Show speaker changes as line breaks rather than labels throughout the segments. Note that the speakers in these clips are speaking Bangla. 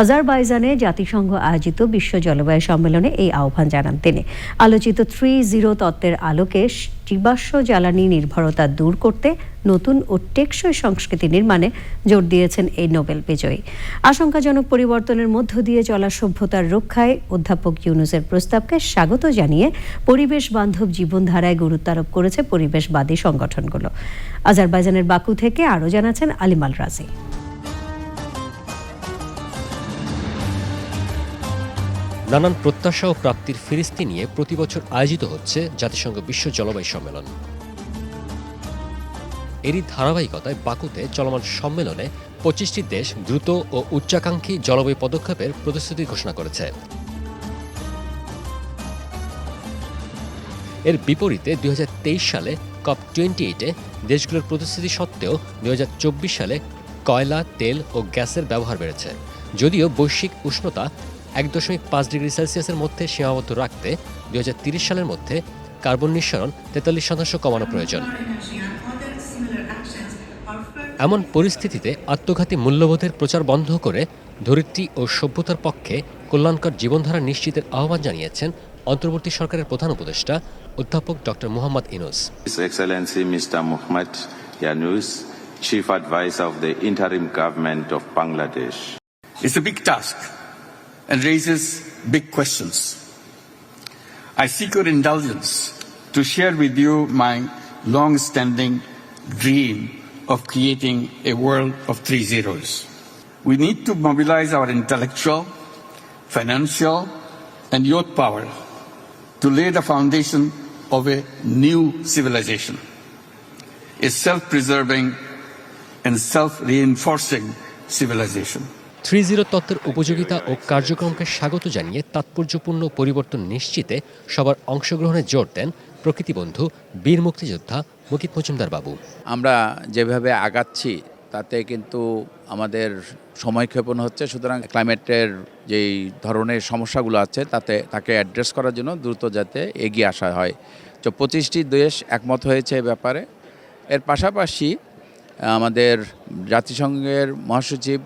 আজারবাইজানে জাতিসংঘ আয়োজিত বিশ্ব জলবায়ু সম্মেলনে এই আহ্বান জানান তিনি। আলোচিত থ্রি জিরো তত্ত্বের আলোকে জীবাশ্ম জ্বালানি নির্ভরতা দূর করতে নতুন ও টেকসই সংস্কৃতি নির্মাণে জোর দিয়েছেন এই নোবেল বিজয়ী। আশঙ্কাজনক পরিবর্তনের মধ্য দিয়ে চলা সভ্যতার রক্ষায় অধ্যাপক ইউনুসের প্রস্তাবকে স্বাগত জানিয়ে পরিবেশ বান্ধব জীবনধারায় গুরুত্ব আরোপ করেছে পরিবেশবাদী সংগঠনগুলো। আজারবাইজানের বাকু থেকে আরও জানাচ্ছেন আলিমাল রাজি।
নানান প্রত্যাশা ও প্রাপ্তির ফিরিস্তি নিয়ে প্রতি বছর আয়োজিত হচ্ছে জাতিসংঘ বিশ্ব জলবায়ু সম্মেলন। এরই ধারাবাহিকতায় বাকুতে চলমান সম্মেলনে পঁচিশটি দেশ দ্রুত ও উচ্চাকাঙ্ক্ষী জলবায়ু পদক্ষেপের প্রতিশ্রুতি ঘোষণা করেছে। এর বিপরীতে দুই হাজার তেইশ সালে কপ টোয়েন্টি এইটে দেশগুলোর প্রতিশ্রুতি সত্ত্বেও দু হাজার চব্বিশ সালে কয়লা, তেল ও গ্যাসের ব্যবহার বেড়েছে। যদিও বৈশ্বিক উষ্ণতা এক দশমিক পাঁচ ডিগ্রি সেলসিয়াসের মধ্যে সীমাবদ্ধ রাখতে দুই সালের মধ্যে কার্বন নিঃসরণ তেতাল্লিশ শতাংশ কমানো প্রয়োজন এমন পরিস্থিতিতে আত্মঘাতী মূল্যবোধের প্রচার বন্ধ করে ধরিত্রী ও সভ্যতার পক্ষে কল্যাণকর জীবনধারা নিশ্চিতের আহ্বান জানিয়েছেন অন্তর্বর্তী সরকারের প্রধান উপদেষ্টা অধ্যাপক doctor Mohammad Yunus
His Excellency Mr. Muhammad Yunus, Chief Advisor of the Interim Government of Bangladesh.
It's a big task and raises big questions. I seek your indulgence to share with you my long standing dream of creating a world of three zeros. We need to mobilize our intellectual, financial, and youth power to lay the foundation of a new civilization, a self preserving and self reinforcing civilization.
Three zero তত্ত্বের উপযোগিতা ও কার্যক্রমকে স্বাগত জানিয়ে তাৎপর্যপূর্ণ পরিবর্তন নিশ্চিতে সবার অংশগ্রহণে জোর দেন প্রকৃতিবন্ধু বীর মুক্তিযোদ্ধা মুকিত মজুমদার বাবু।
আমরা যেভাবে আগাচ্ছি, তাতে কিন্তু আমাদের সময়ক্ষেপণ হচ্ছে। সুতরাং ক্লাইমেটের যেই ধরনের সমস্যাগুলো আছে, তাতে তাকে অ্যাড্রেস করার জন্য দ্রুত যাতে এগিয়ে আসা হয়। তো পঁচিশটি দেশ একমত হয়েছে এ ব্যাপারে। এর পাশাপাশি আমাদের জাতিসংঘের মহাসচিব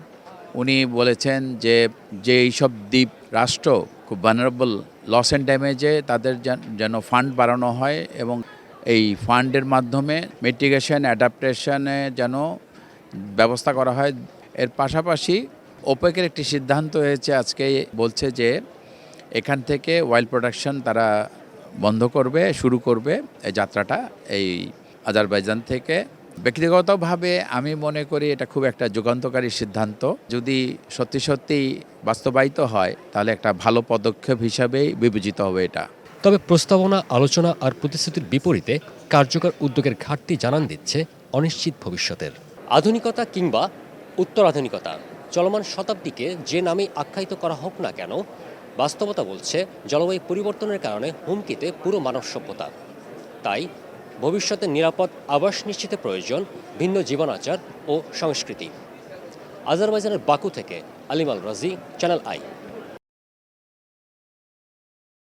উনি বলেছেন যে যে এইসব দ্বীপ রাষ্ট্র খুব ভানারেবল লস অ্যান্ড ড্যামেজে তাদের যেন- ফান্ড বাড়ানো হয় এবং এই ফান্ডের মাধ্যমে মিটিগেশন অ্যাডাপ্টেশনে যেন ব্যবস্থা করা হয়। এর পাশাপাশি ওপেকের একটি সিদ্ধান্ত হয়েছে আজকে, বলছে যে এখান থেকে ওয়াইল্ড প্রোডাকশন তারা বন্ধ করবে, শুরু করবে এই যাত্রাটা এই আজারবাইজান থেকে। ব্যক্তিগতভাবে আমি মনে করি এটা খুব একটা যুগান্তকারী সিদ্ধান্ত। যদি সত্যি সত্যি বাস্তবায়িত হয় তাহলে একটা ভালো পদক্ষেপ হিসাবেই বিবেচিত হবে এটা।
তবে প্রস্তাবনা আলোচনা আর প্রতিশ্রুতির বিপরীতে কার্যকর উদ্যোগের ঘাটতি জানান দিচ্ছে অনিশ্চিত ভবিষ্যতের। আধুনিকতা কিংবা উত্তর আধুনিকতা চলমান শতাব্দীকে যে নামেই আখ্যায়িত করা হোক না কেন বাস্তবতা বলছে জলবায়ু পরিবর্তনের কারণে হুমকিতে পুরো মানব সভ্যতা তাই ভবিষ্যতে নিরাপদ, আবাস নিশ্চিতে প্রয়োজন, ভিন্ন জীবনাচার ও সংস্কৃতি। আজারবাইজানের বাকু থেকে আলিমাল রাজি, চ্যানেল আই।